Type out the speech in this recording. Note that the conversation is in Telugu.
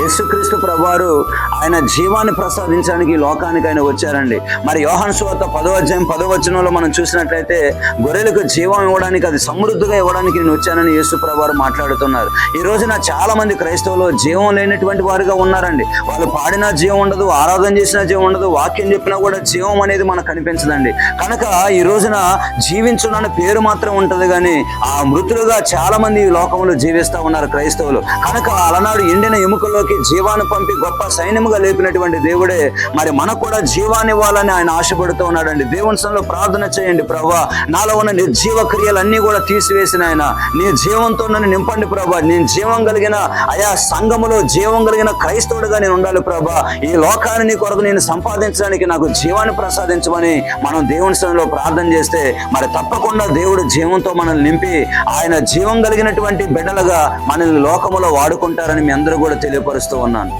యేసుక్రీస్తు ప్రభువారు ఆయన జీవాన్ని ప్రసాదించడానికి ఈ లోకానికి ఆయన వచ్చారండి. మరి యోహాన్ సువార్త పదో అధ్యాయం పదో వచనంలో మనం చూసినట్లయితే గొర్రెలకు జీవం ఇవ్వడానికి అది సమృద్ధిగా ఇవ్వడానికి నేను వచ్చానని యేసు ప్రభువారు మాట్లాడుతున్నారు. ఈ రోజున చాలా మంది క్రైస్తవులు జీవం లేనటువంటి వారుగా ఉన్నారండి. వాళ్ళు పాడినా జీవం ఉండదు ఆరాధన చేసినా జీవం ఉండదు వాక్యం చెప్పినా కూడా జీవం అనేది మనకు కనిపించదండి. కనుక ఈ రోజున జీవించున్న పేరు మాత్రం ఉంటుంది కానీ ఆ మృతులుగా చాలా మంది ఈ లోకంలో జీవిస్తా ఉన్నారు క్రైస్తవులు. కనుక అలనాడు ఎండిన ఎముకల్లోకి జీవాన్ని పంపి గొప్ప సైన్యముగా లేపినటువంటి దేవుడే. మరి మనకు కూడా జీవాన్ని ఇవ్వాలని ఆయన ఆశపడుతూ ఉన్నాడండి. దేవుని సన్నిధిలో ప్రార్థన చేయండి ప్రభా. నాలో ఉన్న నిర్జీవ క్రియలన్నీ కూడా తీసివేసిన ఆయన. నీ జీవంతో నన్ను నింపండి ప్రభా. నేను జీవం కలిగిన ఆయా సంఘములో జీవం కలిగిన క్రైస్తవుడిగా నేను ఉండాలి ప్రభా. ఈ లోకాన్ని నీ కొరకు నేను సంపాదించడానికి నాకు జీవాన్ని ప్రసాదించమని మనం దేవుని సన్నిధిలో ప్రార్థన చేస్తే మరి తప్పకుండా దేవుడు జీవంతో మనల్ని నింపి ఆయన జీవం కలిగినటువంటి బిడ్డలుగా మనల్ని లోకములో వాడుకుంటారని మీ అందరూ కూడా తెలియపరుస్తూ ఉన్నాను.